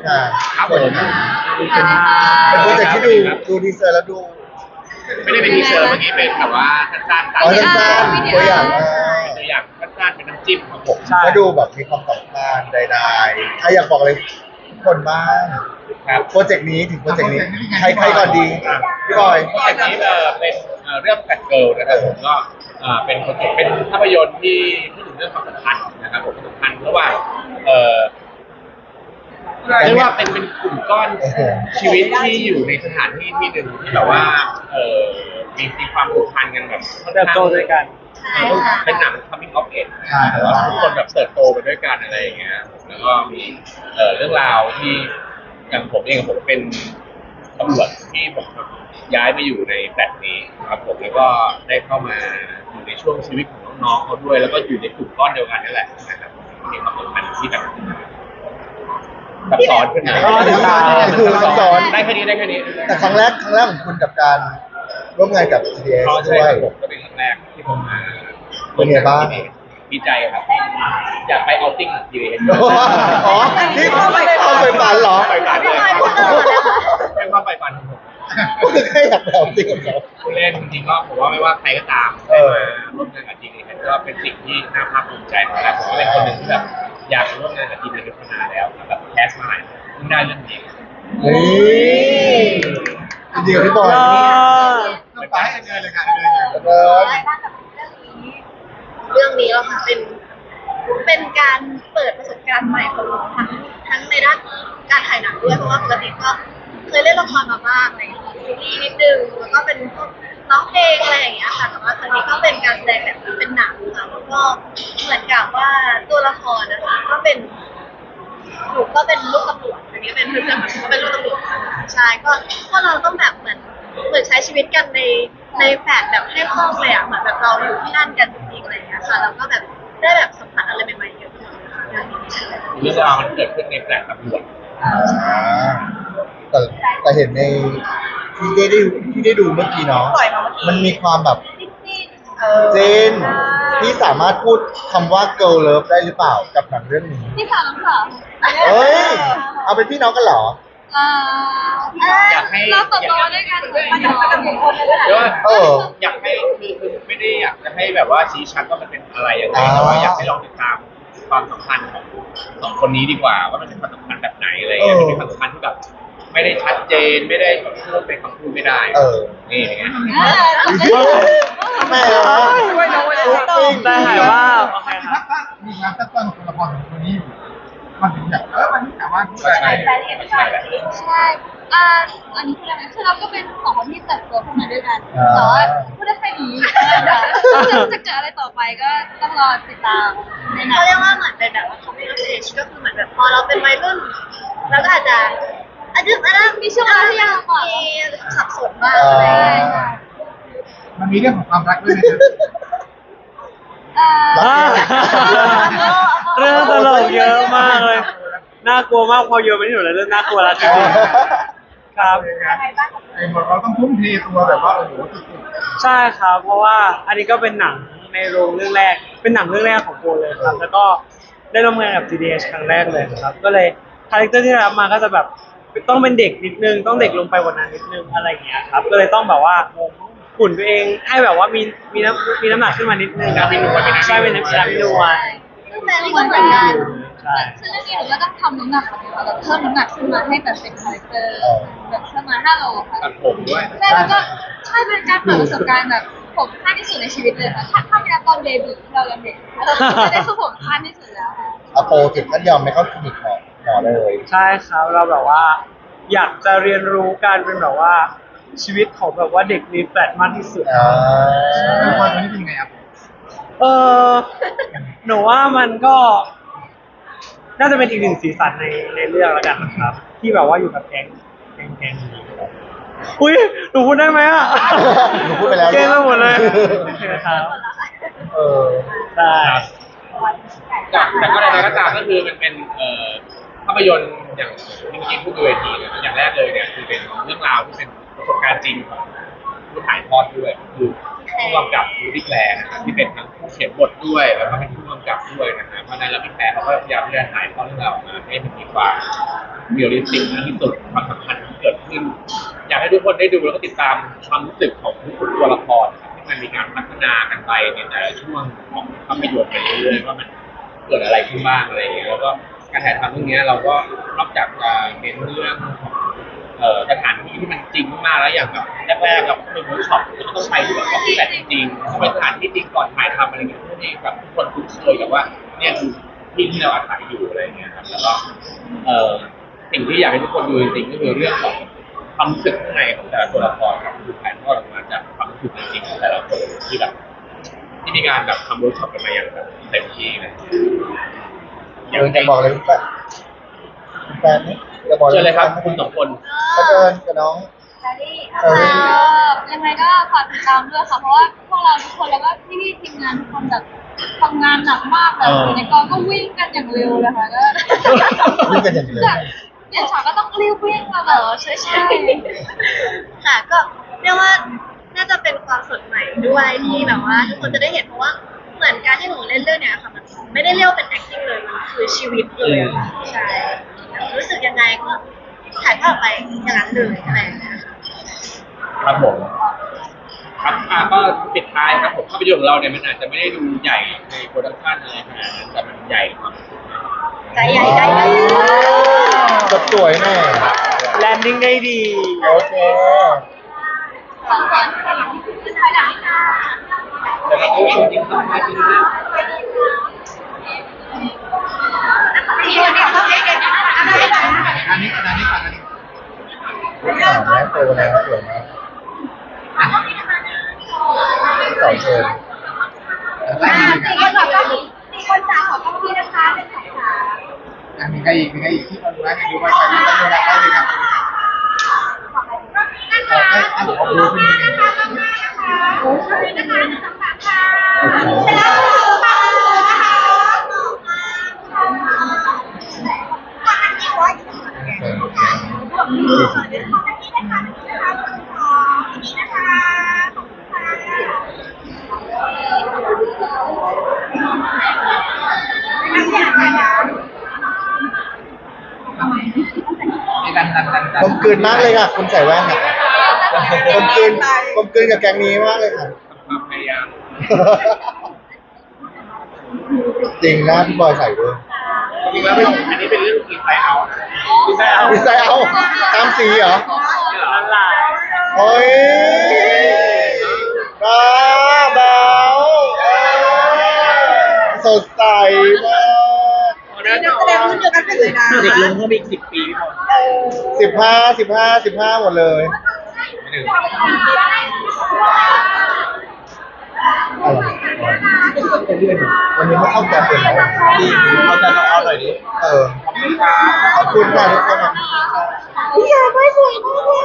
ฟงานครับผมเป็นเป็นโปรเจกต์ที่ดูดูดีเซอร์แล้วดูไม่ได้เป็นทีเซอร์เมื่อกี้เป็นแบบว่าสั้นๆอ๋อสั้นๆตัวอย่างอ่าเป็นตัวอย่างสั้นๆเป็นน้ำจิ้มครับผมใช่ก็ดูแบบมีความสำคัญใดๆใครอยากบอกเลยคนบ้างครับโปรเจกต์นี้ถึงโปรเจกต์นี้ใครใครก่อนดีพี่บอย โปรเจกต์นี้เอ่อเป็นเอ่อเรื่องแฟดเกิลนะครับผมก็เอ่อเป็นโปรเจกต์เป็นภาพยนตร์ที่พูดถึงเรื่องความสัมพันธ์นะครับผมความสัมพันธ์ระหว่างเอ่อ เรียกว่าเป็นเป็นกลุ่มก้อนชีวิตที่อยู่ในสถานที่ที่หนึ่งที่แบบว่าเอ่อมีมีความผูกพันกันแบบค่อนเติบข้างโตด้วยกันเอ่อเป็นหนัง coming of age ใช่แต่ว่าทุกคนแบบเติบโตไปด้วยกันอะไรอย่างเงี้ย แล้วก็มีเอ่อเรื่องราวที่อย่างผมเองผมเป็นตำรวจที่ผมย้ายมาอยู่ในแฟลตนี้ครับผมแล้วก็ได้เข้ามาอยู่ในช่วงชีวิตของน้องๆเขาด้วย แล้วก็อยู่ในกลุ่มก้อนเดียวกันนั่นแหละนะครับมีความสัมพันธ์ที่แบบ ซับซ้อนขึ้นมาอ๋อติดตามคือซับซ้อน ได้แค่นี้ได้แค่นี้แต่ครั้งแรกครั้งแรกของคุณกับการร่วมงานกับ GDS อ๋อด้ใช่วยครับผมก็เป็นครั้งแรกที่ผมมาเป็นไงบ้าง ดีใจครับ อยากไปเอาติ้งทีเดียวอ๋อนี่เข้าไปเข้าไปฝันเหรอไปฝันเลยเป็นความไปฝันของผม ก็คือแค่อยากไปเอาจริงกับเขา ผู้เล่นจริงๆก็ผมว่าไม่ว่าใครก็ตามเอได้อมาร่วมงานกับจีนีก็เป็นสิ่งที่น่าภาคภูมิใจมากแล้วผมก็เป็นคนหนึ่งที่แบบ อยากร่วมงานกับจีนีมานานแล้วแบบแคสมาหลายเพิ่งได้เรื่องนี้นี่จริงๆกับพี่บอยเออต้องไปให้เงินเลยค่ะแล้วก็อะไรบ้างกับเรื่องนี้เรื่องนี้แล้วค่ะเป็นเป็นการเปิดประสบการณ์ใหม่ของหนูทั้งทั้งในด้านการถ่ายหนังด้วยเพราะว่าปกติก็เคยเล่นละครมาบ้างอะไรอย่างเงี้ยซีรีส์นิดนึงแล้วก็เป็นพวก ร้องเพลงอะไรอย่างเงี้ยค่ะ แต่ว่าครั้งนี้ก็เป็นการแสดงแบบเป็นหนังค่ะแล้วก็เหมือนกับว่าตัวละครนะคะก็เป็นหนูก็เป็นลูกตำรวจอันนี้เป็นเพื่อนๆหนูก็เป็นลูกตำรวจใช่ก็ก็เราต้องแบบเหมือนเหมือนใช้ชีวิตกันในในแฟลตแบบให้คล่องเลยอะเหมือนแบบเราอยู่ที่นั่นกันจริงๆอะไรอย่างเงี้ยค่ะแล้วก็แบบได้แบบสัมผัสอะไรใหม่ๆเยอะเลยค่ะงานนี้ใช่เรื่องราวมันเกิดขึ้นในแฟลตตำรวจอ่าแต่แต่เห็นใน ที่ได้ดูที่ได้ดูเมื่อกี้เนาะมันมีความแบบจริงเจนที่สามารถพูดคำว่า girl love ได้หรือเปล่ากับหนังเรื่องนี้ที่สามค่ะเฮ้ยเอาเป็นพี่น้องกันเหรออ่าอยากให้ เราเติบโตด้วยกันมันอยู่กันอยู่คนเดี๋ยวว่าเออ อยากให้คือคือไม่ได้อยากจะให้แบบว่าชี้ชัดว่ามันเป็นอะไรยังไงอ่าแต่ว่าอยากให้ลองติดตามความสัมพันธ์ของสองคนนี้ดีกว่า ว่ามันเป็นความสัมพันธ์แบบไหนอะไรอย่างเงี้ยมันเป็นความสัมพันธ์ที่แบบ ไม่ได้ชัดเจนไม่ได้แบบพูดเป็นคำพูดไม่ได้เออ นี่อย่างเงี้ยแม่นะปุ๊บปิ๊งได้หายว่าโอเคครับมีงานตั้งต้นของตัวละครของคนนี้อยู่มันถึงแบบเออมันสามารถพูดก็ได้ใช่ก็ใช่แหละใช่อ่าอันนี้คืออะไรคือเราก็เป็นสองคนที่เติบโตขึ้นมาด้วยกันแต่ว่าพูดได้แค่นี้จะเกิดอะไรต่อไปก็ต้องรอติดตามในหนังเขาเรียกว่าเหมือนเป็นแบบว่า coming of age ก็คือเหมือนแบบพอเราเป็นวัยรุ่นแล้วก็อาจจะ อาจจะอาจจะมีช่วงเวลาที่ยังมีสับสนบ้างอะไรอย่างเงี้ยมันมีเรื่องของความรักด้วยนะอ่าอ่าเรื่องตลกเยอะมากเลย น่ากลัวมากพอโยนไปที่หนูเลยเรื่องน่ากลัวแล้วจริงๆครับไอ้บอกเราต้องทุ่มเทตัวแบบว่าโอ้โหสุดใช่ครับ เพราะว่าอันนี้ก็เป็นหนังในโรงเรื่องแรก เป็นหนังเรื่องแรกของโบเลยครับ แล้วก็ได้ร่วมงานกับ GDH ครั้งแรกเลยครับ ก็เลยคาแรคเตอร์ที่ได้รับมาก็จะแบบ ต้องเป็นเด็กนิดนึงต้องเด็กลงไปกว่านั้นนิดนึงอะไรอย่างเงี้ยครับก็เลยต้องแบบว่าหุ่นตัวเองให้แบบว่ามีมีน้ำมีน้ำหนักขึ้นมานิดนึงครับใช่เป็นน้ำหนักนวลซึ่งแฟนก็เหมือนกันใช่ซึ่งเรื่องนี้หนูก็ต้องทำน้ำหนักค่ะแบบเพิ่มน้ำหนักขึ้นมาให้แบบเป็นคาแรคเตอร์แบบประมาณ5โลค่ะตัดผมด้วยใช่แล้วก็ใช่เป็นการเปิดประสบการณ์แบบผมสั้นที่สุดในชีวิตเลยค่ะถ้าถ้าไม่นับตอนเดบิวต์ที่เรายังเด็กไม่ได้คือผมสั้นที่สุดแล้วค่ะอโปถึงขั้นยอมไม่เข้าคลินิกหมอหม อเลยใช่ครับเราแบบว่า อยากจะเรียนรู้การเป็นแบบว่า ชีวิตของแบบว่าเด็กมีแฟลตมากที่สุด อ่าตัวละครตัวนี้เป็นยังไงครับเออหนูว่ามันก็ น่าจะเป็นอีกหนึ่งสีสันในในเรื่องแล้วกันนะครับ ที่แบบว่าอยู่กับแก๊งแก๊งแก๊งนี้อุ้ยหนูพูดได้ไหมอะหนูพูดไปแล้วเก่งไปหมดเลยโอเคครับเออใช่แต่แต่ก็อะไรก็ตามก็คือมันเป็นเอ่อ ภาพยนตร์อย่างที่เมื่อกี้พูดบนเวทีเนี่ยอย่างแรกเลยเนี่ยคือเป็นเรื่องราวที่เป็นประสบการณ์จริงของผู้ถ่ายทอดด้วยคือผู้กำกับคือดิกแลนะครับที่เป็นทั้งผู้เขียนบทด้วยแล้วก็เป็นผู้กำกับด้วยนะครับเพราะฉะนั้นแล้วพี่แพรเขาก็พยายามที่จะถ่ายทอดเรื่องราวออกมาให้มันมีความเรียลลิสติกมากที่สุดความสัมพันธ์ที่เกิดขึ้น อยากให้ทุกคนได้ดูแล้วก็ติดตามความรู้สึกของทุกตัวละครนะครับที่มันมีการพัฒนากันไปในแต่ละช่วงของภาพยนตร์ไปเรื่อยๆว่ามันเกิดอะไรขึ้นบ้างอะไรอย่างเงี้ยแล้วก็ การถ่ายทำเรื่องนี้เราก็นอกจากจะเน้นเรื่องของเอ่อสถานที่ที่มันจริงมากๆแล้วอย่างแบบแรกๆเราก็เป็นเวิร์กช็อปเราก็ต้องไปที่แบบออฟฟิศจริงๆต้องไปสถานที่จริงก่อนถ่ายทำอะไรเงี้ยพื่อที่แบบทุกคนคุ้นเคยกับว่าเนี่ยคือที่ที่เราอาศัยอยู่อะไรเงี้ยครับแล้วก็เอ่อสิ่งที่อยากให้ทุกคนดูจริงๆก็คือเรื่องของความรู้สึกข้างในของแต่ละตัวละครครับคือถ่ายทอดออกมาจากความรู้สึกจริงๆของแต่ละคนที่แบบที่มีการแบบทำเวิร์กช็อปกันมาอย่างแบบเต็มที่เลย เออจะบอกอะไรคุณแฟนคุณแฟนนี่จะบอกอะเชิญไรเลยครับคุณสองคนเขาเดินกับน้องเออยังไงก็ฝากติดตามด้วยค่ะ เพราะว่าพวกเราทุกคนแล้วก็พี่ๆทีมงานทุกคนแบบทำงานหนักมากแบบอยู่ในกองก็วิ่งกันอย่างเร็วเลยค่ะก็วิ่งกันอย่างเร็วแบบอย่างฉากก็ต้องรีบวิ่งมาแบบใช่ใช่ค่ะก็เรียกว่าน่าจะเป็นความสดใหม่ด้วยที่แบบว่า ทุกคนจะได้เห็นเพราะว่า เหมือนการที่หนูเล่นเรื่องเนี้ยค่ะมันไม่ได้เรียกว่าเป็น acting เลยมันคือชีวิตเลยอะค่ะใช่รู้สึกยังไงก็ถ่ายภาพไปอย่างนั้นเลยอะไรอย่างเงี้ยค่ะ ครับผม ครับอะก็ปิดท้ายครับผมภาพยนตร์ของเราเนี่ยมันอาจจะไม่ได้ดูใหญ่ในโปรดักชั่นอะไรขนาดนั้นแต่มันใหญ่ความรู้สึกนะใจใหญ่ใจใหญ่จบสวยแน่แลนดิ้งได้ดี โอเคสองคนขึ้นถอยหลังค่ะ แต่เราก็จริงๆต้องให้ที่เรื่องพี่คนนี้เขาเก่งๆนะคะอันนี้อันนี้ก่อนอันนี้สาวแม่โตแล้วสวยมากสาวเชิญไล่ไปเลยสี่คนขอต้องสี่คนสาขอต้องพี่นะคะเป็นสองขาอันนี้ก็อีกมีก็อีกที่เราดูนะดูไปไปดูไปดูนะ นี่ดันดันดันดักลมกลืนมากเลยค่ะคุณใส่แว่นอะกลมกลืนกลมกลืนกับแกงนี้มากเลยค่ะ ความพยายาม จริงนะพี่บอยใส่ด้วย จริงๆแล้วเป็นอันนี้เป็นเรื่องกินไซเอากินไซเอาดีไซน์เอาตามสีเหรอละลายโอ้ยบ้าเบาเอ้ยสดใสมากนักแสดงรุ่นเดียวกันเลยนะเด็กลงเพิ่มอีกสิบปีพี่บอลสิบห้าสิบห้าสิบห้าหมดเลยหนึ่งอะไร วันนี้มาเข้าแกมเป็นแล้วเอาแต่เอาหน่อยดิเออขอบคุณค่ะทุกคน พี่ชายไม่สวยมากเลย